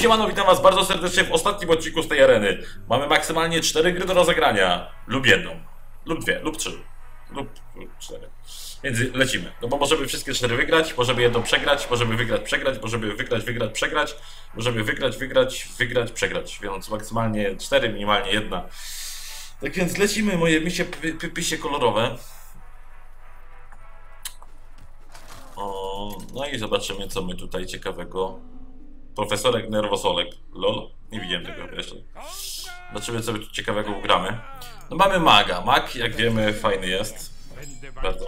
siemano, witam was bardzo serdecznie w ostatnim odcinku z tej areny. Mamy maksymalnie 4 gry do rozegrania. Lub jedną. Lub dwie, lub trzy. Lub cztery. Więc lecimy. No bo możemy wszystkie cztery wygrać, możemy jedną przegrać, możemy wygrać, przegrać, możemy wygrać, wygrać, przegrać, możemy wygrać, wygrać, wygrać, przegrać. Więc maksymalnie cztery, minimalnie jedna. Tak więc lecimy, moje misie, py, py, pysie kolorowe. O, no i zobaczymy, co my tutaj ciekawego. Profesorek Nerwosolek. Lol. Nie widziałem tego jeszcze. Zobaczymy, co my ciekawego ugramy. No mamy maga. Mag, jak wiemy, fajny jest. Bardzo.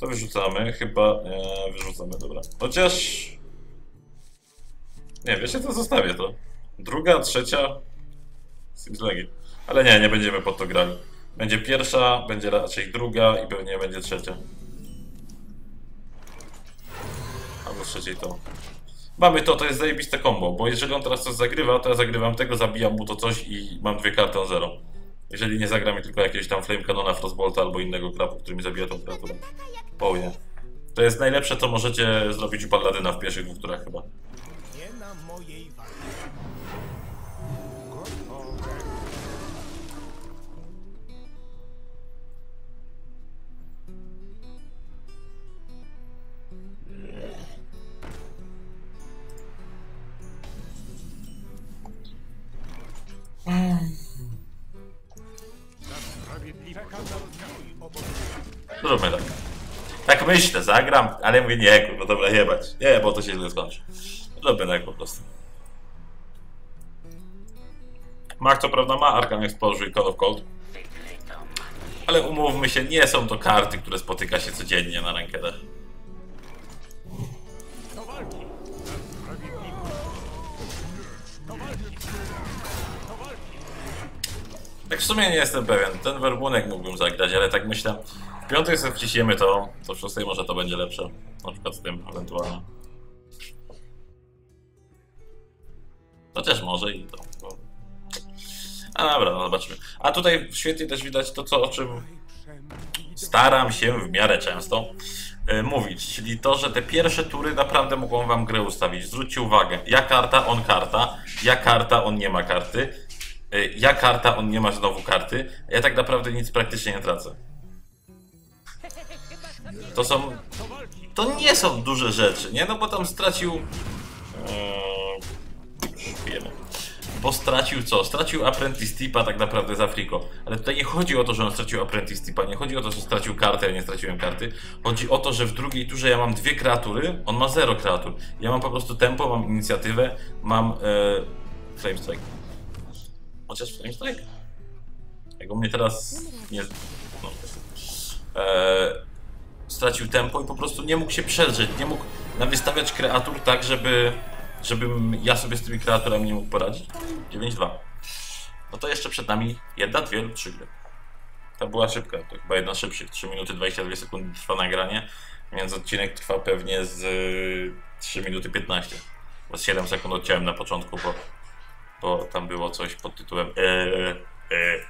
To wyrzucamy. Chyba... E, wyrzucamy, dobra. Chociaż... Nie, wiecie co? Zostawię to. Druga, trzecia... Seems legit. Ale nie, nie będziemy pod to grali. Będzie pierwsza, będzie raczej druga i pewnie będzie trzecia. Albo trzeciej to. Mamy to, to jest zajebiste combo, bo jeżeli on teraz coś zagrywa, to ja zagrywam tego, zabijam mu to coś i mam dwie karty on zero. Jeżeli nie zagra mi tylko jakiegoś tam Flame Cannona, Frostbolta albo innego krapu, który mi zabija tą kreaturę. Yeah. To jest najlepsze, co możecie zrobić u Palladyna w pierwszych dwóch turach chyba. Zróbmy tak. Tak myślę, zagram, ale mówię nie, kurwa, dobra, jebać. Nie, bo to się źle skończy. Zróbmy tak po prostu. Mach co prawda ma Arkham Explosion i Call of Cold. Ale umówmy się, nie są to karty, które spotyka się codziennie na rankedach. Tak w sumie nie jestem pewien. Ten werbunek mógłbym zagrać, ale tak myślę. W piątek sobie wciśniemy to, to w szóstej może to będzie lepsze. Na przykład z tym ewentualnie. Też może i to. bo- A dobra, no zobaczymy. A tutaj świetnie też widać to, co, o czym staram się w miarę często e, mówić, czyli to, że te pierwsze tury naprawdę mogą wam grę ustawić. Zwróćcie uwagę, ja karta, on karta, ja karta, on nie ma karty, e, ja karta, on nie ma znowu karty, ja tak naprawdę nic praktycznie nie tracę. To są, to nie są duże rzeczy, nie? No bo tam stracił, eee, wiemy. Bo stracił co? Stracił Apprentice Tipa tak naprawdę z Afriko. Ale tutaj nie chodzi o to, że on stracił Apprentice Tipa, nie chodzi o to, że stracił kartę, ja nie straciłem karty. Chodzi o to, że w drugiej turze ja mam dwie kreatury, on ma zero kreatur. Ja mam po prostu tempo, mam inicjatywę, mam e, Flame Strike. Chociaż Flame Strike? Jak mnie teraz nie... No, e, stracił tempo i po prostu nie mógł się przedrzeć, nie mógł nawystawiać kreatur tak, żeby żebym ja sobie z tymi kreaturami nie mógł poradzić. 9-2. No to jeszcze przed nami jedna, dwie lub trzy gry. Ta była szybka, to chyba jedna z szybszych. 3 minuty 22 sekundy trwa nagranie, więc odcinek trwa pewnie z y, 3 minuty 15. Bo z 7 sekund odciąłem na początku, bo, bo tam było coś pod tytułem eee, eee,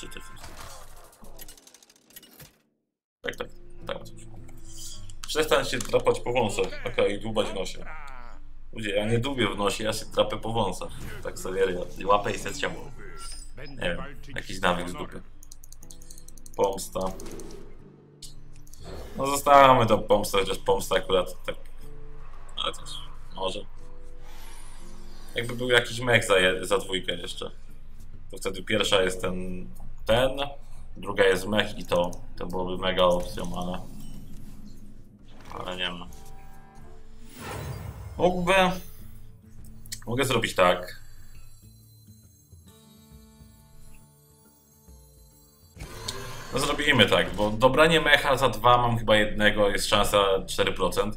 Czy ty Tak, tak, tak. coś. Przestań się drapać po wąsach, okej, i dłubać w nosie. Ludzie, ja nie dłubię w nosie, ja się drapę po wąsach. Tak I łapę i se ciało. Nie wiem, jakiś nawyk z dupy. Pomsta. No zostawmy tą pomstę, chociaż pomsta akurat tak... Ale też, może. Jakby był jakiś mech za, za dwójkę jeszcze. To wtedy pierwsza jest ten, ten, druga jest mech i to. To byłoby mega opcją, ale... Ale nie ma. Mógłby... Mogę zrobić tak. No zrobimy tak, bo dobranie mecha za dwa mam chyba jednego, jest szansa 4%.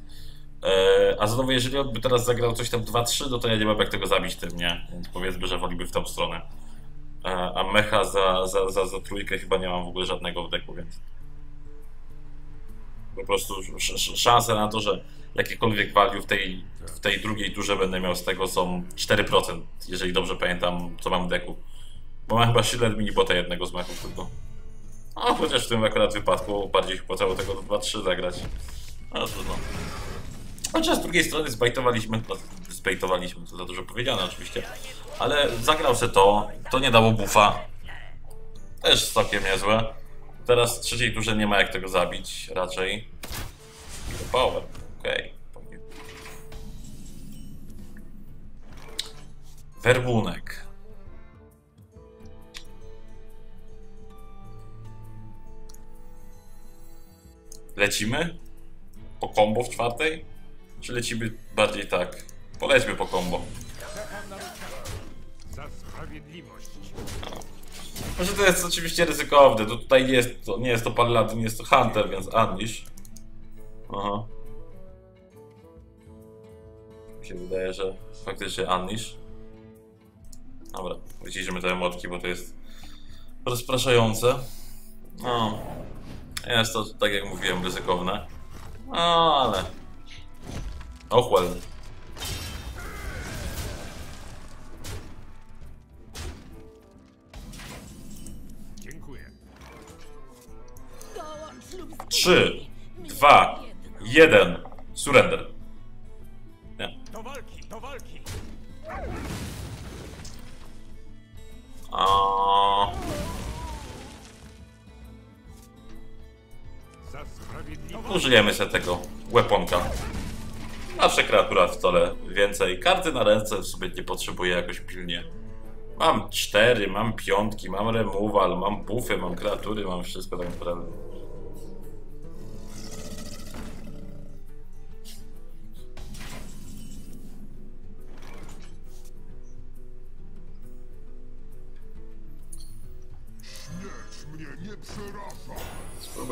Eee, a znowu, jeżeli on by teraz zagrał coś tam 2-3, no to ja nie mam jak tego zabić tym, nie? Więc powiedzmy, że woliby w tą stronę. A mecha za, za, za, za trójkę chyba nie mam w ogóle żadnego w deku, więc... Po prostu sz, sz, szanse na to, że jakiekolwiek value w tej, w tej drugiej turze będę miał z tego są 4%, jeżeli dobrze pamiętam, co mam w deku. Bo mam chyba shield minibota jednego z mechów tylko. A chociaż w tym akurat wypadku bardziej opłacało tego 2-3 zagrać. Ale trudno. Chociaż z drugiej strony zbejtowaliśmy, no, zbejtowaliśmy, to za dużo powiedziane oczywiście, ale zagrał se to, to nie dało buffa. Też całkiem niezłe. Teraz w trzeciej turze nie ma jak tego zabić, raczej. Power, okej. Werbunek. Lecimy? Po combo w czwartej? Czy lecimy bardziej tak? Polećmy po combo. Sprawiedliwość. Może to jest oczywiście ryzykowne, to tutaj jest to, nie jest to Paladin, jest to Hunter, więc Unleash. Aha. Mi się wydaje, że faktycznie Unleash. Dobra, wyciszymy te emotki, bo to jest rozpraszające. No. Jest to, tak jak mówiłem, ryzykowne. No, ale... Och, well. 3, 2, 1. Surrender. Nie. Do walki, do walki. Użyjemy się tego weaponka. Nasza kreatura wcale więcej. Karty na ręce w sobie nie potrzebuję jakoś pilnie. Mam cztery, mam piątki, mam removal, mam buffy, mam kreatury, mam wszystko tak naprawdę.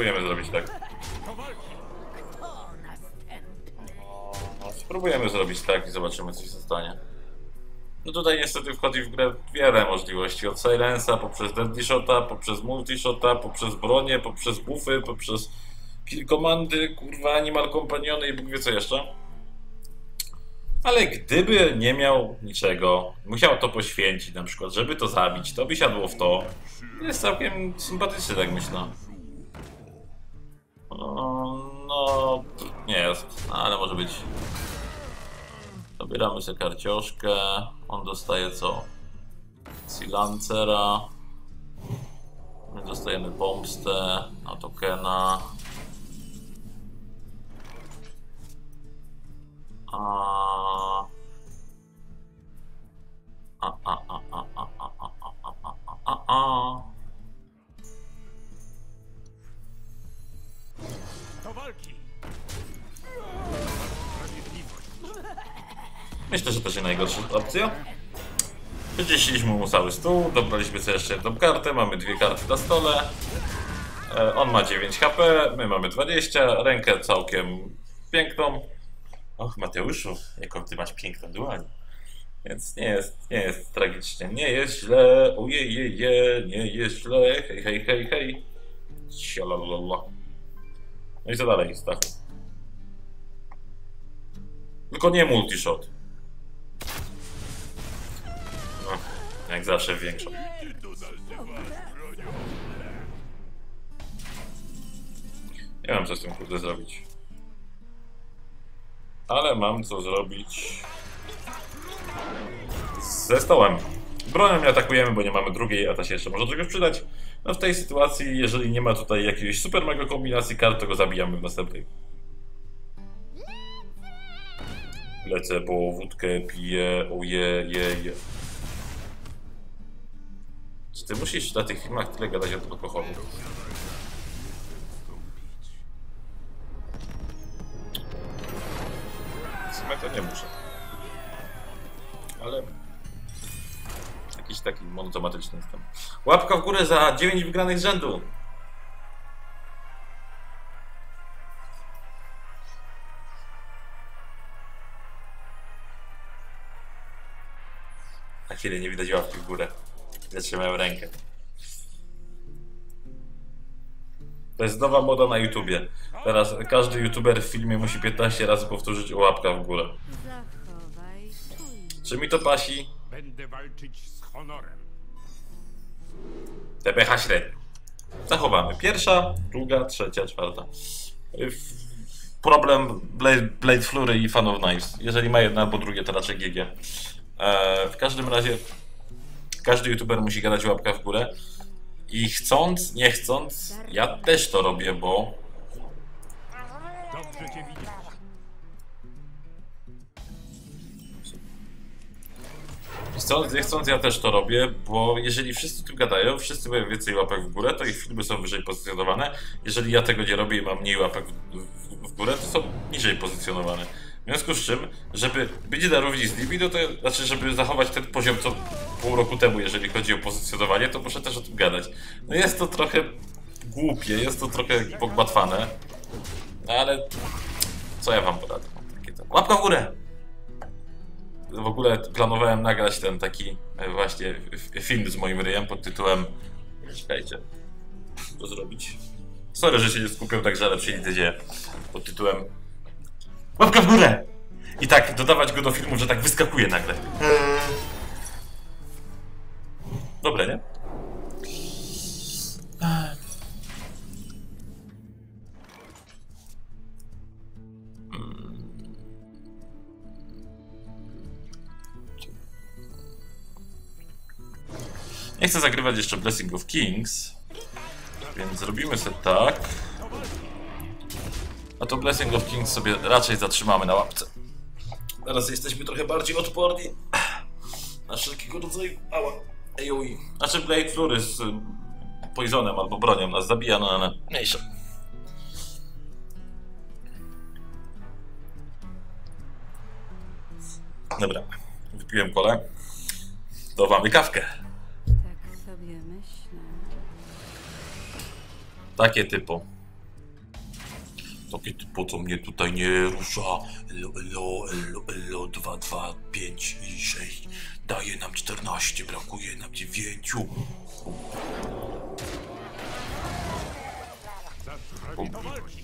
Spróbujemy zrobić tak. No, spróbujemy zrobić tak i zobaczymy, co się stanie. No tutaj niestety wchodzi w grę wiele możliwości. Od Silensa, poprzez Deadly Shota, poprzez Multishota, poprzez bronię, poprzez buffy, poprzez kill komandy, kurwa, Animal Companiony i Bóg wie co jeszcze. Ale gdyby nie miał niczego, musiał to poświęcić na przykład, żeby to zabić, to by siadło w to. Jest całkiem sympatyczny, tak myślę. No, nie jest, ale może być. Zabieramy sobie karcioszkę. On dostaje co? Silancera. My dostajemy pomstę na tokena. A... A, a, a, a, a, a, a, a, a, a, a, Myślę, że to się najgorsza opcja. Wyczyściliśmy mu cały stół, dobraliśmy sobie jeszcze jedną kartę, mamy dwie karty na stole. E, On ma 9 HP, my mamy 20, rękę całkiem piękną. Och Mateuszu, jaką ty masz piękną dłoń. Więc nie jest, nie jest tragicznie, nie jest źle, ojej, je, je, nie jest źle, hej, hej, hej, hej. Sialalala. No i co dalej, Stachu? Tylko nie multishot. Jak zawsze większą. Nie wiem co z tym kurde zrobić. Ale mam co zrobić ze stołem. Bronią nie atakujemy, bo nie mamy drugiej, a ta się jeszcze może czegoś przydać. No w tej sytuacji, jeżeli nie ma tutaj jakiejś super mega kombinacji kart, to go zabijamy w następnej. Lecę, bo wódkę piję, oje, je, je. Czy ty musisz na tych filmach tyle gadać o alkoholu? W sumie to nie muszę. Ale... Jakiś taki monotematyczny jestem. Łapka w górę za 9 wygranych z rzędu! Na chwilę nie widać łapki w górę. Zatrzymałem rękę. To jest nowa moda na YouTubie. Teraz każdy YouTuber w filmie musi 15 razy powtórzyć łapka w górę. Czy mi to pasi? Będę walczyć z honorem. TPH średnio. Zachowamy. Pierwsza, druga, trzecia, czwarta. W- problem Blade, Blade Flury i Fan of Knives. Jeżeli ma jedno albo drugie, to raczej GG. E, w każdym razie każdy youtuber musi gadać łapka w górę. I chcąc, nie chcąc, ja też to robię, bo. Chcąc, nie chcąc, ja też to robię, bo jeżeli wszyscy tu gadają, wszyscy mają więcej łapek w górę, to ich filmy są wyżej pozycjonowane. Jeżeli ja tego nie robię i mam mniej łapek w, w, w górę, to są niżej pozycjonowane. W związku z czym, żeby być na równi z nimi, no to znaczy, żeby zachować ten poziom co pół roku temu, jeżeli chodzi o pozycjonowanie, to muszę też o tym gadać. No jest to trochę głupie, jest to trochę pogmatwane, no ale co ja wam poradzę? Łapka w górę! w ogóle planowałem nagrać ten taki e, właśnie film z moim ryjem pod tytułem. Czekajcie, co zrobić? Sorry, że się nie skupią tak, nie dzieje. Pod tytułem. Łapka w górę! I tak dodawać go do filmu, że tak wyskakuje nagle. Dobre, nie? Nie chcę zagrywać jeszcze Blessing of Kings, więc zrobimy sobie tak. A to Blessing of Kings sobie raczej zatrzymamy na łapce. Teraz jesteśmy trochę bardziej odporni na wszelkiego rodzaju ała, AOE. Znaczy Blade Flury z y, Poisonem albo bronią nas zabija, no ale mniejsza. Dobra, wypiłem kolę. To mamy kawkę. Tak sobie myślę. Takie typo. Takie typo, co mnie tutaj nie rusza. Elo, elo, elo, elo, 2, 2, 5 i 6. Daje nam 14, brakuje nam 9. Za sprawiedliwość.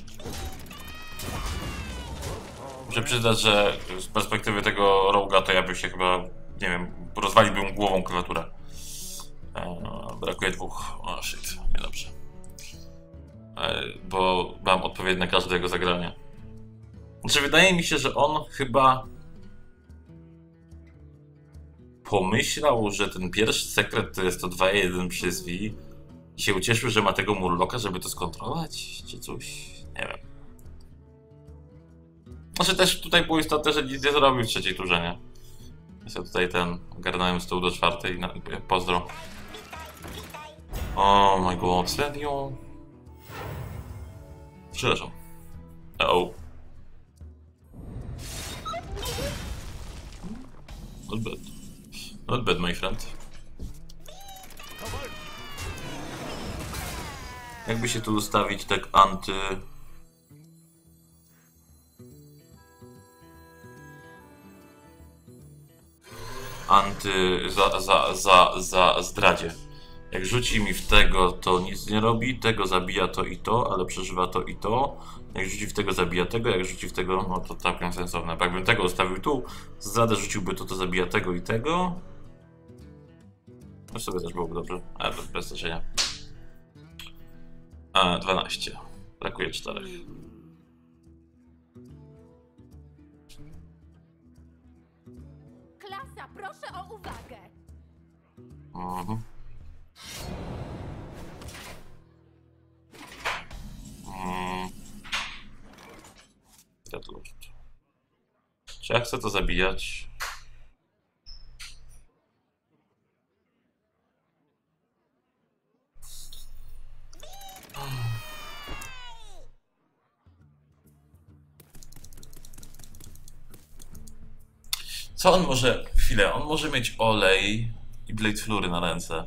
Muszę przyznać, że z perspektywy tego roga to ja bym się chyba, nie wiem, rozwaliłbym głową klawiaturę. Eee, brakuje dwóch. O shit, niedobrze. Eee, bo mam odpowiedź na każdego zagrania. Znaczy, wydaje mi się, że on chyba pomyślał, że ten pierwszy sekret to jest to 2-1 przez V i się ucieszył, że ma tego Murloka, żeby to skontrolować, czy coś. Nie wiem. Znaczy też tutaj było istotne, że nic nie zrobił w trzeciej turze, nie? Ja tutaj ten ogarnąłem stół do czwartej, na, pozdro. Oh my god, serio? Przepraszam. Oh. Not bad. Not bad, my friend. Jakby się tu ustawić tak anty... anty za, za, za, za zdradzie. Jak rzuci mi w tego, to nic nie robi, tego zabija to i to, ale przeżywa to i to. Jak rzuci w tego, zabija tego, jak rzuci w tego, no to całkiem sensowne. Bo jakbym tego ustawił tu, zdradę rzuciłby to, to zabija tego i tego. No sobie też byłoby dobrze, ale bez, bez znaczenia. A, 12. Brakuje 4. Klasa, proszę o uwagę! Mhm. Czy ja chcę to zabijać? Co on może... Chwilę, on może mieć olej i Blade Flury na ręce.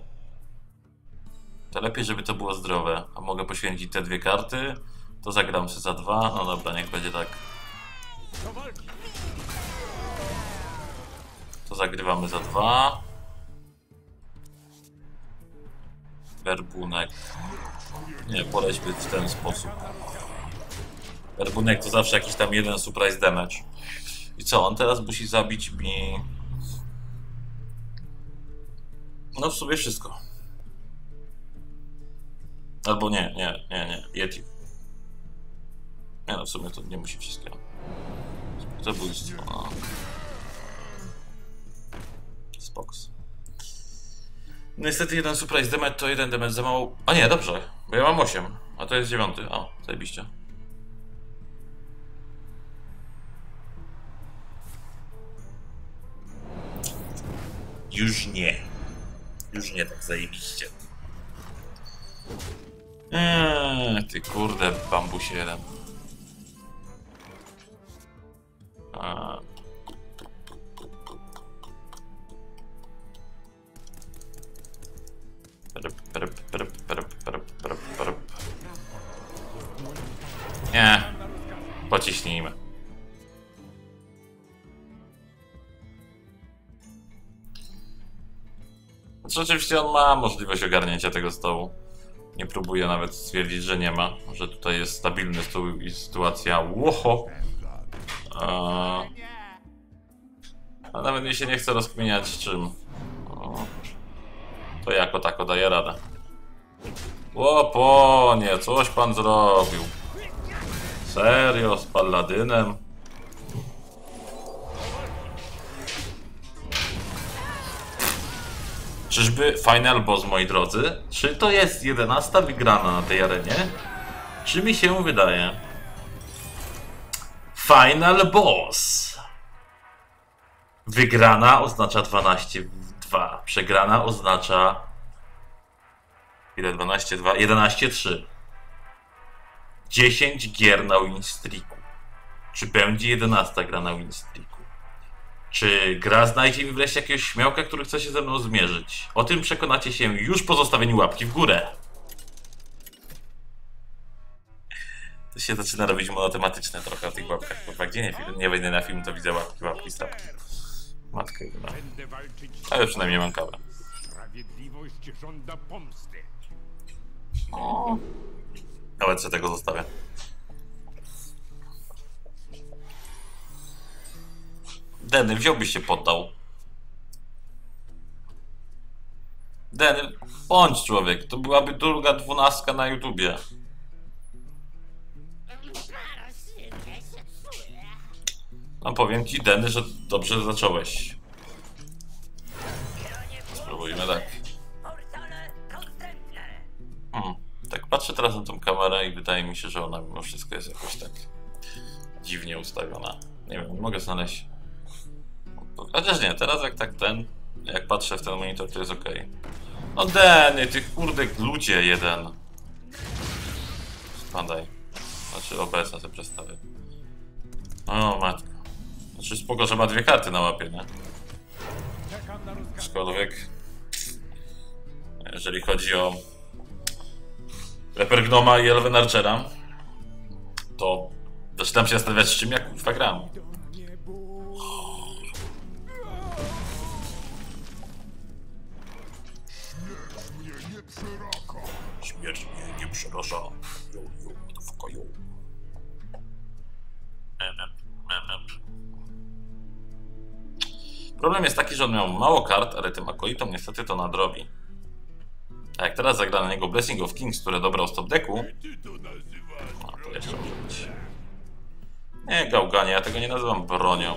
Lepiej, żeby to było zdrowe. A mogę poświęcić te dwie karty. To zagram się za dwa. No dobra, niech będzie tak. To zagrywamy za dwa. Werbunek. Nie, polećmy w ten sposób. Werbunek to zawsze jakiś tam jeden surprise damage. I co, on teraz musi zabić mi... No w sumie wszystko. Albo nie, nie, nie, nie. Yeti. Nie no, w sumie to nie musi wszystkiego. Zabójstwo, no. Spoks. Niestety jeden surprise damage to jeden damage za mało. A nie, dobrze, bo ja mam 8, a to jest dziewiąty. O, zajebiście. Już nie. Już nie tak zajebiście. Eee, ty kurde, bambusie jeden. A. Perp, perp, perp, perp, perp, perp, perp. Nie. Pociśnijmy. Znaczy, oczywiście on ma możliwość ogarnięcia tego stołu. Nie próbuję nawet stwierdzić, że nie ma, że tutaj jest stabilny stół i sytuacja łoho. Eee, a nawet mi się nie chce rozkminiać czym. O, to jako tako daje radę. Łoponie, coś pan zrobił. Serio, z Palladynem? Czyżby Final Boss, moi drodzy? Czy to jest 11 wygrana na tej arenie? Czy mi się wydaje? Final Boss. Wygrana oznacza 12 w 2. Przegrana oznacza. Ile 12, 2? 11, 3. 10 gier na winstreaku. Czy będzie 11 gra na winstreaku? Czy gra znajdzie mi wreszcie jakiegoś śmiałka, który chce się ze mną zmierzyć? O tym przekonacie się już po zostawieniu łapki w górę. To się zaczyna robić monotematyczne trochę o tych łapkach. Kurwa, gdzie nie, film, nie wejdę na film, to widzę łapki, łapki, stawki. Matkę, no. Będę walczyć Ale przynajmniej mam kawę. Sprawiedliwość żąda pomsty. Nawet sobie tego zostawię. Denny, wziąłbyś się poddał. Denny, bądź człowiek. To byłaby druga dwunastka na YouTubie. No powiem ci, Denny, że dobrze zacząłeś. Spróbujmy tak. Hmm. Tak patrzę teraz na tą kamerę i wydaje mi się, że ona mimo wszystko jest jakoś tak dziwnie ustawiona. Nie wiem, mogę znaleźć. Chociaż nie, teraz jak tak ten, jak patrzę w ten monitor, to jest ok. No Denny, ty kurde ludzie jeden. Spadaj. Znaczy OBS-a sobie przestawię. O matko. Znaczy spoko, że ma dwie karty na łapie, nie? Aczkolwiek... Jeżeli chodzi o Leper Gnoma i Elven Archera, to zaczynam się zastanawiać z czym ja kurwa gram. Przeraża. Yo, yo, motherfucker, yo. Problem jest taki, że on miał mało kart, ale tym akolitom niestety to nadrobi. A jak teraz zagra na niego Blessing of Kings, które dobrał z top decku, no to jeszcze może być. Nie, gałganie, ja tego nie nazywam bronią.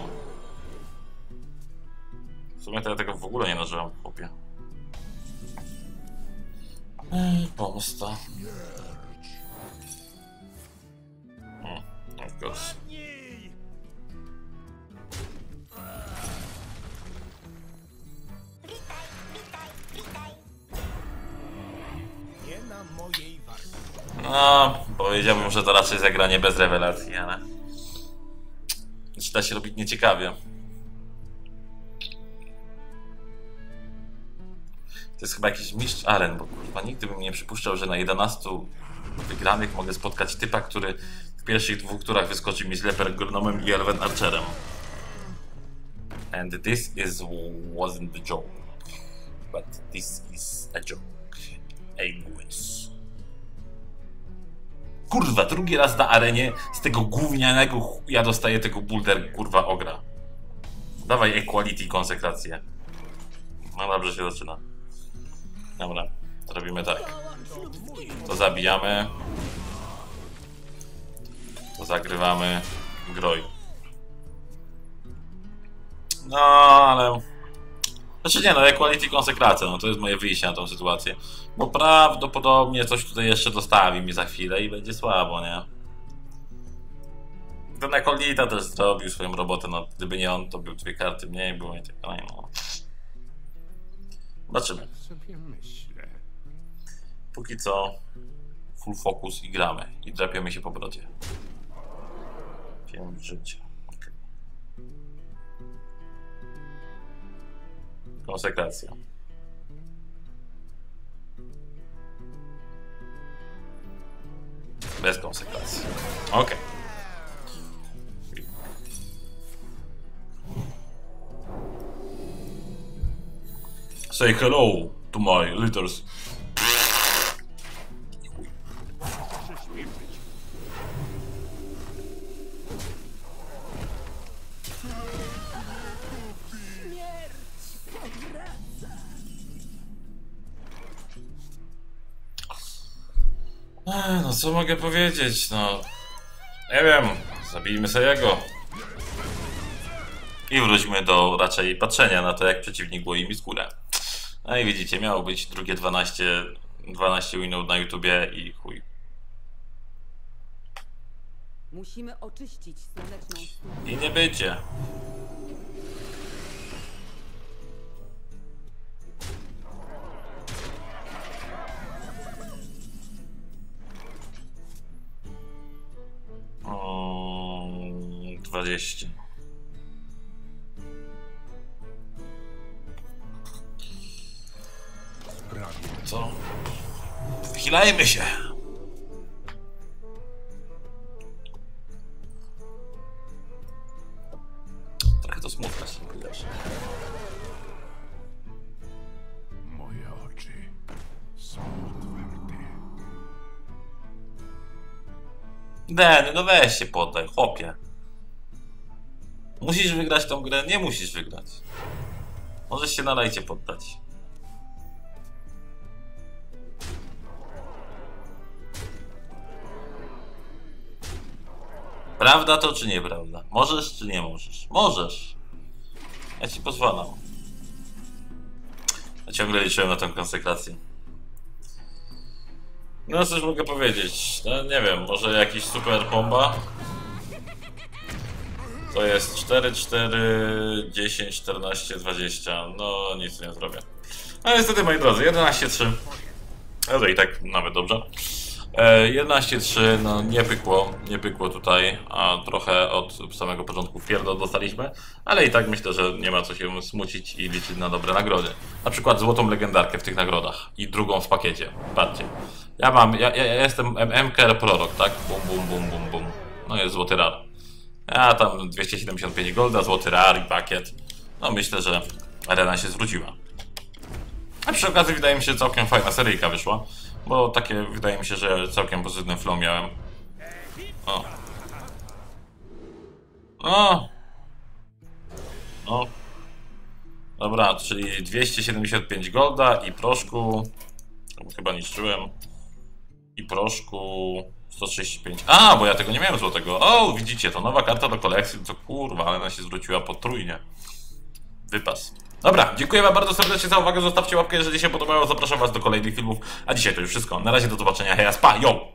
W sumie to ja tego w ogóle nie nazywam, chłopie. Pomsta. Of. No, powiedziałbym, że to raczej zagranie bez rewelacji, ale... Zaczyna się robić nieciekawie. To jest chyba jakiś mistrz aren, bo kurwa nigdy bym nie przypuszczał, że na 11 wygranych mogę spotkać typa, który pierwszych dwóch turach wyskoczy mi z Leper Gnomem i Elven Archerem. And this is wasn't the joke. But this is a joke. Anyways. Kurwa, drugi raz na arenie z tego gównianego chuja dostaję tego bulder, kurwa, ogra. Dawaj equality konsekrację. No dobrze się zaczyna. Dobra, to robimy tak. To zabijamy. Zagrywamy groj. No, ale... Znaczy nie no, equality konsekracja, no to jest moje wyjście na tą sytuację. Bo prawdopodobnie coś tutaj jeszcze dostawi mi za chwilę i będzie słabo, nie? Ten equalita też zrobił swoją robotę, no gdyby nie on, to by dwie karty mniej było i tak dalej, no. Zobaczymy. Póki co full focus i gramy. I drapiemy się po brodzie. Pięć życia. Konsekracja. Bez konsekracji. Okej. Say hello to my litters. Co mogę powiedzieć, no... Nie wiem, zabijmy sobie jego. I wróćmy do raczej patrzenia na to, jak przeciwnik boi mi skórę. No i widzicie, miało być drugie 12, 12 winów na YouTubie i chuj. Musimy oczyścić słoneczną. I nie będzie. 20. Sprawie. Co? Wychylajmy się! Trochę to smutne, powiedziawszy. Moje oczy są otwarte. Den, no weź się poddaj, chłopie. Musisz wygrać tą grę? Nie musisz wygrać. Możesz się na lajcie poddać. Prawda to czy nieprawda? Możesz czy nie możesz? Możesz. Ja ci pozwalam. Ja ciągle liczyłem na tę konsekrację. No cóż mogę powiedzieć? No, nie wiem, może jakiś super bomba? To jest 4, 4, 10, 14, 20. No nic nie zrobię. No niestety moi drodzy, 11, 3. No to i tak nawet dobrze. E, 11-3, no nie pykło, nie pykło tutaj, a trochę od samego początku pierdol dostaliśmy, ale i tak myślę, że nie ma co się smucić i liczyć na dobre nagrody. Na przykład złotą legendarkę w tych nagrodach i drugą w pakiecie, patrzcie. Ja mam, ja, ja, jestem MKR Prorok, tak? Bum, bum, bum, bum, bum. No jest złoty rar. Ja tam 275 golda, złoty rar i pakiet. No myślę, że arena się zwróciła. A przy okazji wydaje mi się, całkiem fajna seryjka wyszła. Bo takie wydaje mi się, że całkiem pozytywny flow miałem. O. O. No. Dobra, czyli 275 golda i proszku. Chyba niszczyłem. I proszku 135. A, bo ja tego nie miałem złotego. O, widzicie, to nowa karta do kolekcji. To kurwa, ale ona się zwróciła potrójnie. Wypas. Dobra, dziękuję wam bardzo serdecznie za uwagę. Zostawcie łapkę, jeżeli się podobało. Zapraszam was do kolejnych filmów. A dzisiaj to już wszystko. Na razie do zobaczenia. Heja, spa, yo!